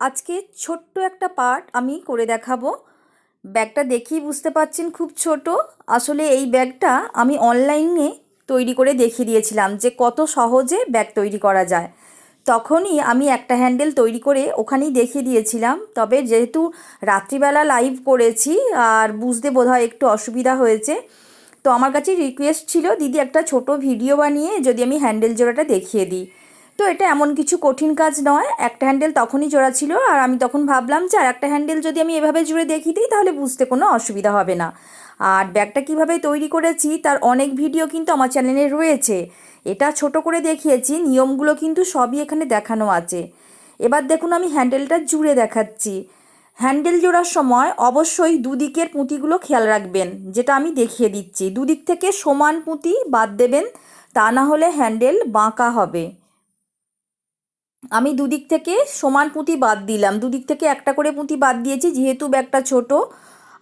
আজকে ছোট্ট একটা পার্ট আমি করে দেখাবো। ব্যাগটা দেখেই বুঝতে পারছেন খুব ছোট। আসলে এই ব্যাগটা আমি অনলাইনে তৈরি করে দেখিয়ে দিয়েছিলাম যে কত সহজে ব্যাগ তৈরি করা যায়। তখনই আমি একটা হ্যান্ডেল তৈরি করে ওখানেই দেখিয়ে দিয়েছিলাম। তবে যেহেতু রাত্রিবেলা লাইভ করেছি আর বুঝতে বোধহয় একটু অসুবিধা হয়েছে, তো আমার কাছে রিকোয়েস্ট ছিল, দিদি একটা ছোট ভিডিও বানিয়ে যদি আমি হ্যান্ডেল জোড়াটা দেখিয়ে দিই। তো এটা এমন কিছু কঠিন কাজ নয়। একটা হ্যান্ডেল তখনই জোড়া ছিল আর আমি তখন ভাবলাম যে আর একটা হ্যান্ডেল যদি আমি এভাবে জুড়ে দেখিয়ে দিই, তাহলে বুঝতে কোনো অসুবিধা হবে না। আর ব্যাগটা কীভাবে তৈরি করেছি, তার অনেক ভিডিও কিন্তু আমার চ্যানেলে রয়েছে। এটা ছোট করে দেখিয়েছি, নিয়মগুলো কিন্তু সবই এখানে দেখানো আছে। এবার দেখুন আমি হ্যান্ডেলটা জুড়ে দেখাচ্ছি। হ্যান্ডেল জোড়ার সময় অবশ্যই দুদিকের পুঁতিগুলো খেয়াল রাখবেন, যেটা আমি দেখিয়ে দিচ্ছি। দুদিক থেকে সমান পুঁতি বাদ দেবেন, তা না হলে হ্যান্ডেল বাঁকা হবে। আমি দুদিক থেকে সমান পুঁতি বাদ দিলাম। দুদিক থেকে একটা করে পুঁতি বাদ দিয়েছি, যেহেতু ব্যাগটা ছোট।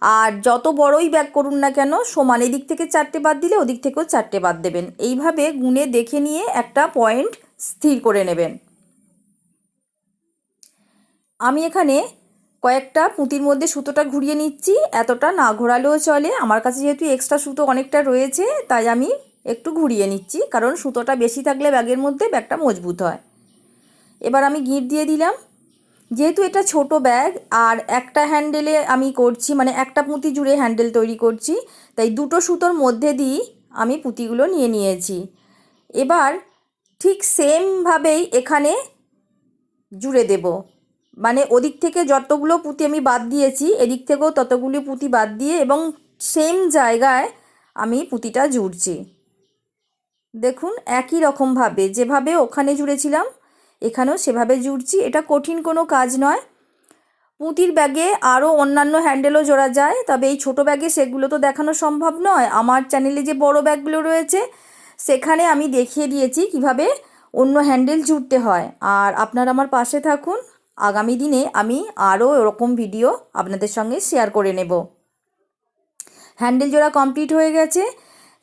আর যত বড়ই ব্যাগ করুন না কেন, সমান। এদিক থেকে চারটে বাদ দিলে ওদিক থেকেও চারটে বাদ দেবেন। এইভাবে গুনে দেখে নিয়ে একটা পয়েন্ট স্থির করে নেবেন। আমি এখানে কয়েকটা পুঁতির মধ্যে সুতোটা ঘুরিয়ে নিচ্ছি। এতটা না ঘোরালেও চলে। আমার কাছে যেহেতু এক্সট্রা সুতো অনেকটা রয়েছে, তাই আমি একটু ঘুরিয়ে নিচ্ছি। কারণ সুতোটা বেশি থাকলে ব্যাগের মধ্যে ব্যাগটা মজবুত হয়। এবার আমি গিঁট দিয়ে দিলাম। যেহেতু এটা ছোট ব্যাগ, আর একটা হ্যান্ডেলে আমি করছি মানে একটা পুঁতি জুড়ে হ্যান্ডেল তৈরি করছি, তাই দুটো সুতোর মধ্যে দিই আমি পুঁতিগুলো নিয়ে নিয়েছি। এবার ঠিক সেমভাবেই এখানে জুড়ে দেব। মানে ওদিক থেকে যতগুলো পুঁতি আমি বাদ দিয়েছি, এদিক থেকেও ততগুলি পুঁতি বাদ দিয়ে এবং সেম জায়গায় আমি পুঁতিটা জুড়ছি। দেখুন, একই রকমভাবে যেভাবে ওখানে জুড়েছিলাম এখানেও সেভাবে জুড়ছি। এটা কঠিন কোনো কাজ নয়। পুঁতির ব্যাগে আরও অন্যান্য হ্যান্ডেলও জোড়া যায়, তবে এই ছোটো ব্যাগে সেগুলো তো দেখানো সম্ভব নয়। আমার চ্যানেলে যে বড় ব্যাগগুলো রয়েছে, সেখানে আমি দেখিয়ে দিয়েছি কীভাবে অন্য হ্যান্ডেল জুড়তে হয়। আর আপনারা আমার পাশে থাকুন। আগামী দিনে আমি আরও এরকম ভিডিও আপনাদের সঙ্গে শেয়ার করে নেব। হ্যান্ডেল জোড়া কমপ্লিট হয়ে গেছে।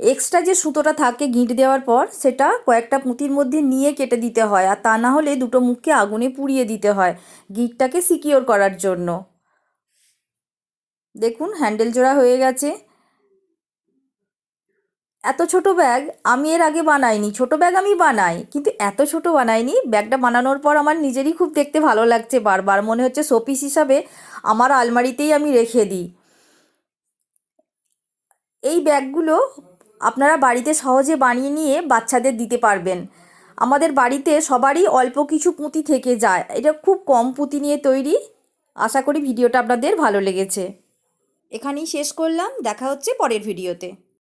এক্সট্রা যে সুতোটা থাকে গিঁট দেওয়ার পর, সেটা কয়েকটা পুঁতির মধ্যে নিয়ে কেটে দিতে হয়। আর তা না হলে দুটো মুখকে আগুনে পুড়িয়ে দিতে হয় গিঁটটাকে সিকিওর করার জন্য। দেখুন হ্যান্ডেল জোড়া হয়ে গেছে। এত ছোট ব্যাগ আমি এর আগে বানাইনি। ছোট ব্যাগ আমি বানাই, কিন্তু এত ছোট বানাইনি। ব্যাগটা বানানোর পর আমার নিজেরই খুব দেখতে ভালো লাগছে বারবার। মনে হচ্ছে শোপিস হিসাবে আমার আলমারিতেই আমি রেখে দিই। এই ব্যাগগুলো আপনারা বাড়িতে সহজে বানিয়ে নিয়ে বাচ্চাদের দিতে পারবেন। আমাদের বাড়িতে সবারই অল্প কিছু পুঁতি থেকে যায়। এটা খুব কম পুঁতি নিয়ে তৈরি। আশা করি ভিডিওটা আপনাদের ভালো লেগেছে। এখানেই শেষ করলাম। দেখা হচ্ছে পরের ভিডিওতে।